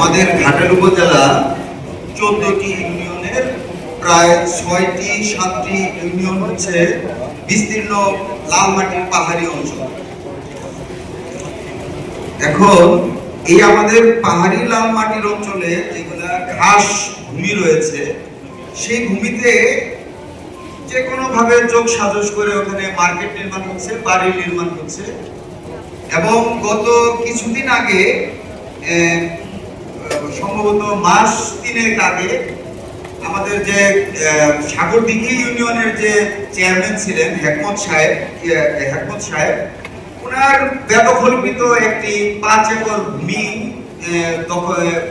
আমাদের ঘাটাল উপজেলা চোদ্দটি ইউনিয়নের প্রায় ছয়টি, সাতটি ইউনিয়ন হচ্ছে বিস্তীর্ণ লাল মাটির পাহাড়ি অঞ্চল। এখন এই আমাদের পাহাড়ি লাল মাটির অঞ্চলে যেগুলা ঘাস ভূমি রয়েছে, সেই ভূমিতে যে কোনো ভাবে যোগ সাজস করে ওখানে মার্কেট নির্মাণ হচ্ছে, বাড়ি নির্মাণ হচ্ছে। এবং গত কিছুদিন আগে সম্ভবত মাস তিনেক আগে আমাদের যে সাগরদিঘি ইউনিয়নের যে চেয়ারম্যান ছিলেন হেকমত সাহেব হেকমত সাহেব, ওনার ব্যবকল্পিত একটি পাঁচ একর ভূমি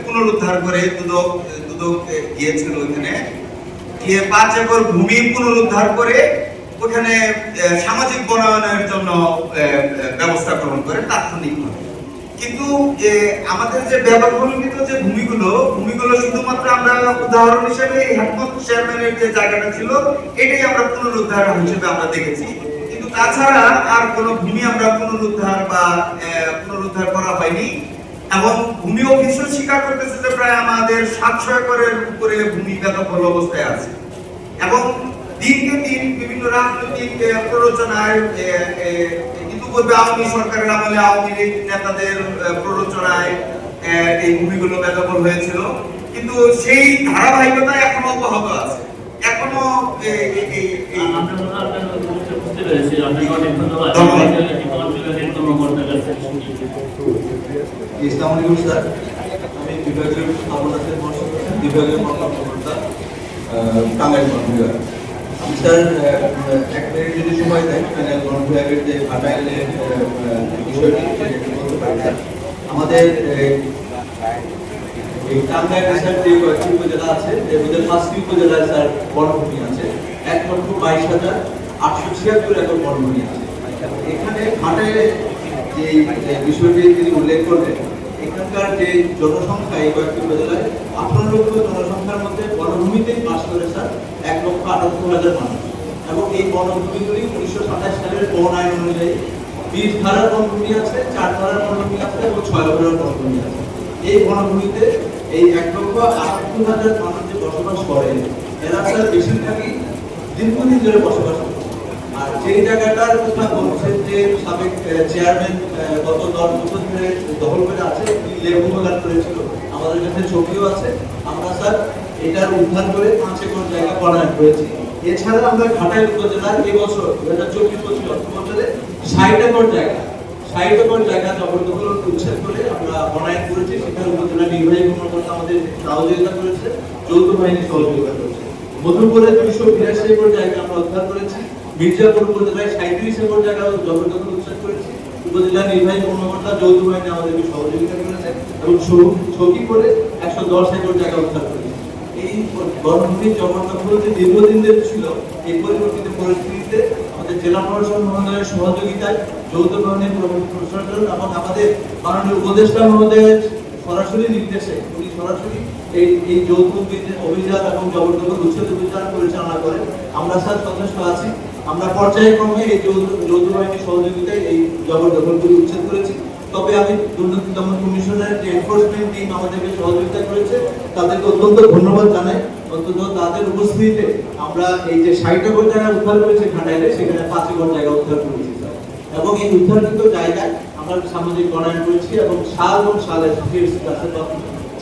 পুনরুদ্ধার করে দুদক দুদক গিয়েছিল ওইখানে। গিয়ে পাঁচ একর ভূমি পুনরুদ্ধার করে ওখানে সামাজিক বনায়নের জন্য ব্যবস্থা গ্রহণ করে, তাৎক্ষণিকভাবে। কিন্তু আমাদের যে ব্যবকল্পিত যে ভূমিগুলো ভূমিগুলো শুধুমাত্র আমরা উদাহরণ হিসেবে এই চেয়ারম্যানের যে জায়গাটা ছিল, এটাই আমরা পুনরুদ্ধার হিসেবে আমরা দেখেছি। কিন্তু তাছাড়া আর কোনো ভূমি আমরা পুনরুদ্ধার বা পুনরুদ্ধার করা হয়নি। এবং ভূমি অফিসও স্বীকার করতেছে যে প্রায় আমাদের সাতশো একরের উপরে ভূমি বেদখল অবস্থায় আছে। এবং দিনকে দিন বিভিন্ন রাজনৈতিক প্ররোচনায় আহ, আওয়ামী সরকারের আমলে আওয়ামী লীগ নেতাদের প্ররোচনায় এই ভূমিগুলো বেদখল হয়েছিল। কিন্তু সেই ধারাবাহিকতা এখনও অব্যাহত আছে। এখনও আমি বিভাগীয় বিভাগীয় কর্মকর্তা টাঙ্গাইল বিভাগ স্যার এক যদি সময় দেয় মানে বিভাগের যে আহ, বিষয়টি বলতে পারি স্যার। আমাদের এই টাঙ্গাইল স্যার যে কয়েকটি উপজেলা আছে এর মধ্যে পাঁচটি উপজেলায় স্যার বনভূমি আছে এক লক্ষ বাইশ হাজার আটশো ছিয়াত্তর একর বনভূমি আছে এখানে ঘাটাইলে যে যে বিষয়টি তিনি উল্লেখ করলেন এখানকার যে জনসংখ্যা এই কয়েকটি উপজেলায় আঠারো লক্ষ জনসংখ্যার মধ্যে বনভূমিতেই বাস করে স্যার এক লক্ষ আটাত্তর হাজার মানুষ। এবং এই বনভূমিগুলি উনিশশো সাতাশ সালের বন আইন অনুযায়ী বিশ ধারার বনভূমি আছে, চার ধারার বনভূমি আছে এবং ছয় ধারার বনভূমি আছে। এই বনভূমিতে এই এক লক্ষ আটাত্তর হাজার মানুষ যে বসবাস করে, এরা স্যার বেশিরভাগই দীর্ঘদিন ধরে বসবাস করে। যেই জায়গাটার কথা বলছেন যে সাবেক চেয়ারম্যান গত দশ বছর ধরে দখল করে আছে করেছিল। আমাদের কাছে ছবিও আছে। আমরা, স্যার, এটার উদ্ধার করে পাঁচ একর জায়গা বনায়ন করেছি। এছাড়া আমরা উপজেলার এই বছর দু হাজার চব্বিশ অর্থ ষাট একর জায়গা, ষাট একর জায়গা জবরদখল উচ্ছেদ করে আমরা বনায়ন করেছি। সেখানে উপজেলা নির্বাহী কর্মকর্তা আমাদের সহযোগিতা করেছে, যৌথ বাহিনী সহযোগিতা করেছে। মধুপুরে দুইশো বিরাশি একর জায়গা আমরা উদ্ধার করেছি। মির্জাপুর উপজেলায় সাঁত্রিশ একর জায়গা জবরদখল উচ্ছেদ করেছি, উপজেলা নির্বাহী কর্মকর্তা যৌথ আমাদেরকে সহযোগিতা করেছে এবং ছবি করে একশো দশ একর জায়গা উদ্ধার করেছি। এই বনভূমির জবরদখল যে দীর্ঘদিন ধরে ছিল, এই পরিবর্তিত পরিস্থিতিতে আমাদের জেলা প্রশাসন মহোদয়ের সহযোগিতায় যৌথ বাহিনীর প্রশাসন এবং আমাদের মাননীয় উপদেষ্টা মহোদয়ের সরাসরি নির্দেশে, উনি সরাসরি এই এই যৌথ অভি- অভিযান এবং জবরদখল উচ্ছেদ অভিযান পরিচালনা করেন। আমরা স্যার যথেষ্ট আছি। আমরা পর্যায়ক্রমে এই যৌথ বাহিনীর সহযোগিতায় এই জবরদখলগুলি উচ্ছেদ করেছি। তবে আমি দুর্নীতি দমন কমিশনের যে এনফোর্সমেন্ট টিম আমাদেরকে সহযোগিতা করেছে, তাদেরকে অত্যন্ত ধন্যবাদ জানাই। অন্তত তাদের উপস্থিতিতে আমরা এই যে ষাট একর জায়গা উদ্ধার করেছি ঘাটাইলে, সেখানে পাঁচ একর জায়গা উদ্ধার করেছি এবং এই উদ্ধারকৃত জায়গায় আমরা সামাজিক বনায়ন করেছি এবং শাল এবং শালের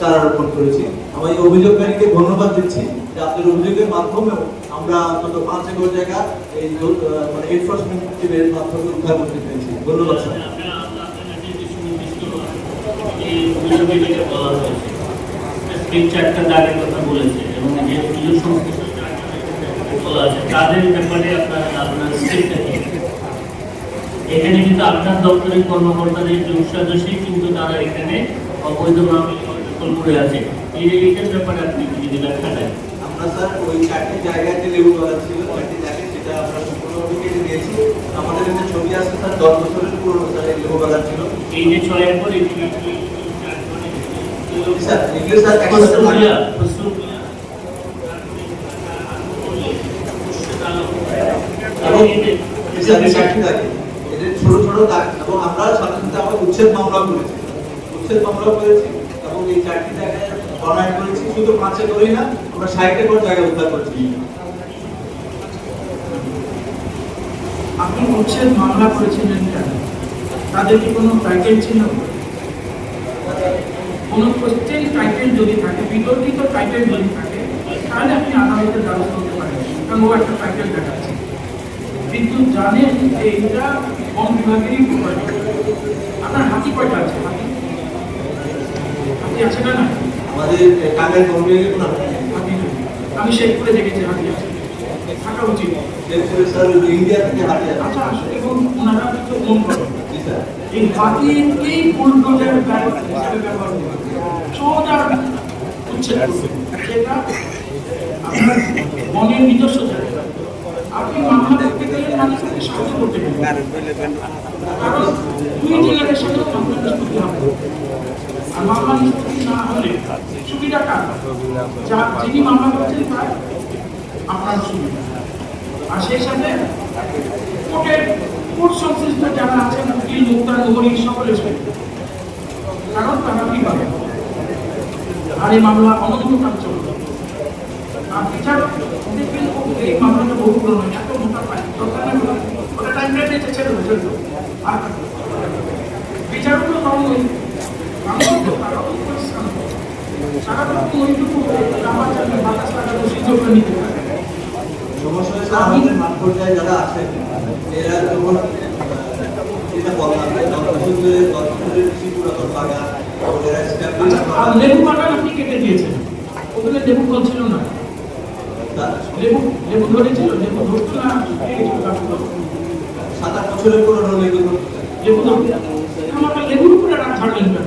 চারা রোপণ করেছি। আমি এই অভিযোগকারীকে ধন্যবাদ দিচ্ছি যে আপনাদের অভিযোগের মাধ্যমেও আমরা অন্তত পাঁচ একর জায়গা এই মানে এনফোর্সমেন্ট টিমের মাধ্যমে উদ্ধার করতে পেরেছি। ধন্যবাদ, স্যার। তাদের ব্যাপারে আপনার এখানে কিন্তু আপনার দপ্তরের কর্মকর্তাদের যোগসাজসে কিন্তু তারা এখানে অবৈধভাবে করে আছে। এই ব্যাপারে আপনি যদি ব্যাখ্যা দেন আমরা স্যার ওই চারটি জায়গায় যে লেবু ছিল চারটি জায়গায় সেটা আমরা সম্পূর্ণভাবে কেটে দিয়েছি। আমাদের কাছে ছবি আছে স্যার দশ বছরের পুরনো স্যার এই লেবু ছিল। এই যে ছয়ের পর এই স্যার এগুলো স্যার ছোট ছোট দাগ এবং আমরা সাথে আমরা উচ্ছেদ মামলা করেছি। উচ্ছেদ মামলা করেছি এবং এই চারটি বনায়ন করেছি শুধু পাঁচে করি না, আমরা ষাট একর জায়গা উদ্ধার করেছি। আপনি উচ্ছেদ মামলা করেছিলেন কেন? তাদের কি কোনো টাইটেল ছিল? কোনো কোশ্চেন টাইটেল যদি থাকে, বিতর্কিত টাইটেল যদি থাকে, তাহলে আপনি আদালতে দ্বারস্থ হতে পারেন। কারণ ও একটা টাইটেল দেখাচ্ছে। কিন্তু জানেন যে এটা বন বিভাগেরই আপনার হাতি কয়টা আছে, হাতি? হাতি আছে না না আমাদের টাঙ্গাইল। আমি শেখ দেখেছি হাতি থাকা উচিত। শেরপুরে স্যার ইন্ডিয়া থেকে হাটে আচ্ছা এবং ওনারা কিছু মন করেন। এই হাতিকেই বুলডোজার হিসেবে ব্যবহার করে সোজা উচ্ছেদ সেটা আপনার বনের নিজস্ব জায়গা। আপনি মামলা করতে গেলে মানুষকে সাহায্য করতে গেলেন দুই জেলার সাথে মামলা হবে। আর মামলা নিষ্পত্তি না হলে সুবিধা কার যা যিনি মামলা করছেন তার আপনার সুবিধা আর সেই সাথে কোর্টের কোর্ট সংশ্লিষ্ট যারা আছেন উকিল মুক্তা নগরী সকলের সুবিধা কারণ তারা কি পাবে আর এই মামলা অনন্তকাল চলবে আর ও এই মামলাটা বহু পুরনো এত মোটা পায় ওটা- টাইম রেট ছেড়ে দেবে আর বিচারকগুলো তখন যারা করা- লেবু লেবু ছিল না লেবু লেবু ধরেছিল লেবু ধরতো না। সাত আট বছরের পুরনো লেবু ধরতো আমাকে লেবুর উপরে রাত ছাড়লেন কেন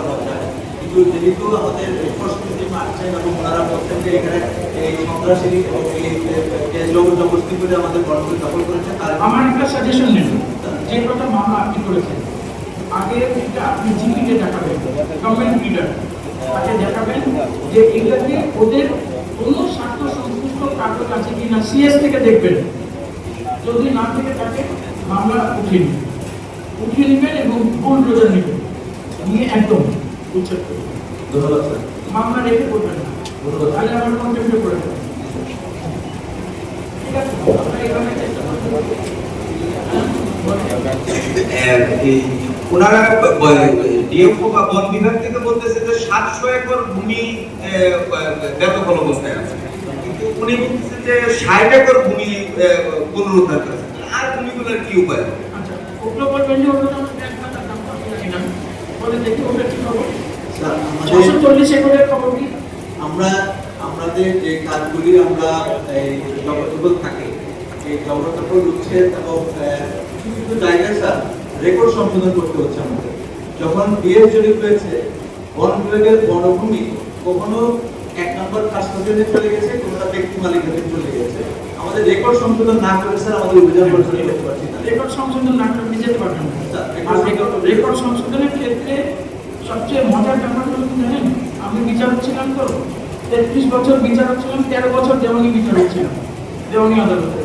কিন্তু যেহেতু আমাদের সংস্কৃতি আসছেন এবং ওনারা যে এখানে এই সন্ত্রাসী এবং এই জবরদস্তি করে আমাদের বনকে দখল করেছে। তার আমার একটা সাজেশন নেন যে কটা মামলা আপনি করেছেন, আগে এটা আপনি জিপিকে দেখাবেন গভর্নমেন্ট লিডার তাকে দেখাবেন যে এটাকে ওদের কোনো স্বার্থ সংশ্লিষ্ট কাগজ আছে কিনা সিএস থেকে দেখবেন। যদি না থেকে থাকে, মামলা উঠিয়ে নিন উঠিয়ে নেবেন এবং রোজা নেবেন নিয়ে একদম। বন বিভাগ থেকে বলতেছে যে সাতশো একর ভূমি বেদখল অবস্থায় আছে কিন্তু উনি বলতেছে যে ষাট একর ভূমি পুনরুদ্ধার করেছে আর ভূমিগুলোর কি উপায় আচ্ছা ওগুলো বলবেন যে ওগুলো তো আমার ব্যাংক খাতার নাম পাচ্ছি না কিনা বলে দেখি ওটা কি খবর স্যার ছশো আমাদের খবর কি? আমরা আমাদের যে কাজগুলি আমরা এই থাকে এই জবরদখল উচ্ছেদ এবং কিছু জায়গায় স্যার রেকর্ড সংশোধন করতে হচ্ছে আমাদের। যখন বিএস জরিপ হয়েছে বন বিভাগের বনভূমি কখনো এক নম্বর কাস্টডিতে চলে গেছে কোনোটা ব্যক্তি মালিকানাতে চলে গেছে। আমাদের রেকর্ড সংশোধন না করে স্যার আমাদের অভিযান পরিচালনা করতে পারছি না। রেকর্ড সংশোধন না করে যেতে পারবেন রেকর্ড সংশোধনের ক্ষেত্রে সবচেয়ে মজার ব্যাপার হলো কি জানেন? আমি বিচারক ছিলাম তো। তেত্রিশ বছর বিচারক ছিলাম, তেরো বছর দেওয়ানি বিচারক ছিলাম, দেওয়ানি আদালতে।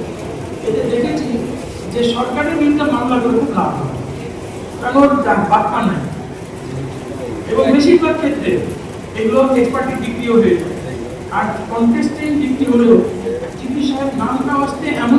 এতে দেখেছি যে সরকারের বিরুদ্ধে মামলা করে খুব লাভ কারণ যা- নাই। এবং বেশিরভাগ ক্ষেত্রে এগুলো এক্সপার্টের ডিগ্রিও হয়ে আর ডিগ্রি হলেও সাহেব নামটা আসতে এমন